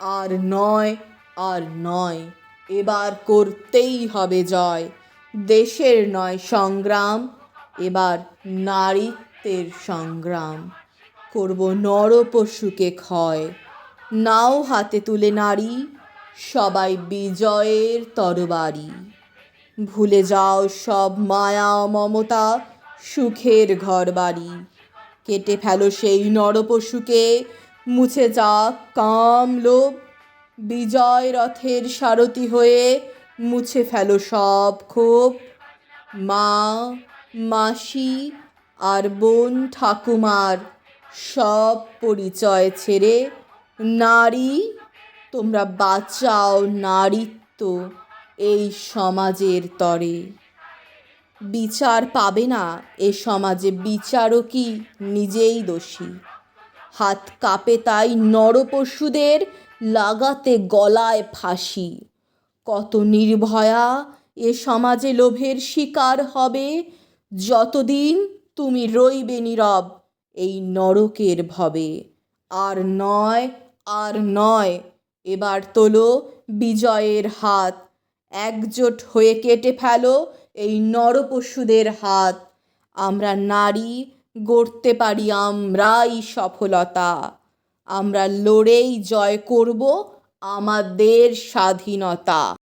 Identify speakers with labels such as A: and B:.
A: আর নয় আর নয়। এবার করতেই হবে জয়। দেশের নয় সংগ্রাম, এবার নারীত্বের সংগ্রাম। করব নর পশুকে ক্ষয়। নাও হাতে তুলে নারী, সবাই বিজয়ের তরবারি। ভুলে যাও সব মায়া, মমতা, সুখের ঘর বাড়ি কেটে ফেলো সেই নরপশুকে মুছে যাক, কাম, লোভ। বিজয় রথের সারথি হয়ে মুছে ফেলো সব ক্ষোভ। মা, মাসি আর বোন ঠাকুমার সব পরিচয় ছেড়ে, নারী, তোমরা বাঁচাও নারীত্ব এই সমাজের তরে। বিচার পাবে না এ সমাজে বিচারও কি নিজেই দোষী। হাত কাঁপে তাই নরপশুদের লাগাতে গলায় ফাঁসি। কত নির্ভয়া এ সমাজে লোভের শিকার হবে, যতদিন তুমি রইবে নীরব এই নরকের ভবে। আর নয় আর নয়, এবার তোলো বিজয়ের হাত। একজোট হয়ে কেটে ফেলো এই নরপশুদের হাত। আমরা নারী গড়তে পারি আমরাই সফলতা। আমরা লড়েই জয় করব আমাদের স্বাধীনতা।